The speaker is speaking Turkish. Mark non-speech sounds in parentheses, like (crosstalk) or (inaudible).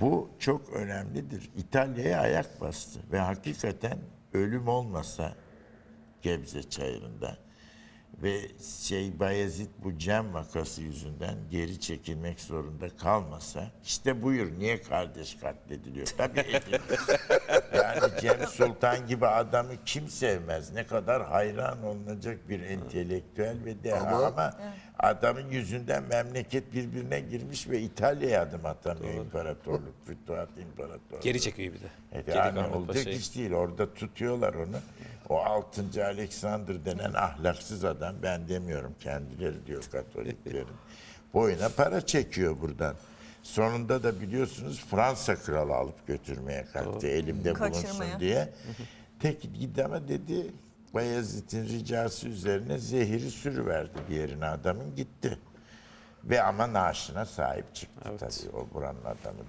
Bu çok önemlidir. İtalya'ya ayak bastı ve hakikaten ölüm olmasa Gebze çayırında ve şey Bayezid bu Cem vakası yüzünden geri çekilmek zorunda kalmasa işte buyur niye kardeş katlediliyor? Tabii yani Cem Sultan gibi adamı kim sevmez? Ne kadar hayran olunacak bir entelektüel ve deha ama, Ama- adamın yüzünden memleket birbirine girmiş ve İtalya'ya adım atamıyor imparatorluk, Fütuhat İmparatorluğu. Geri çekiyor bir de. Evet, Geri yani olacak Paşa'yı. iş değil. Orada tutuyorlar onu. O 6. Alexander denen ahlaksız adam, ben demiyorum kendileri diyor Katoliklerin. (laughs) Boyuna para çekiyor buradan. Sonunda da biliyorsunuz Fransa kralı alıp götürmeye kalktı elimde bulunsun Kaçırmaya. diye. (laughs) Tek gidi ama dedi Bayezid'in ricası üzerine zehiri sürüverdi bir yerine adamın gitti. Ve ama naaşına sahip çıktı tabii o buranın adamı.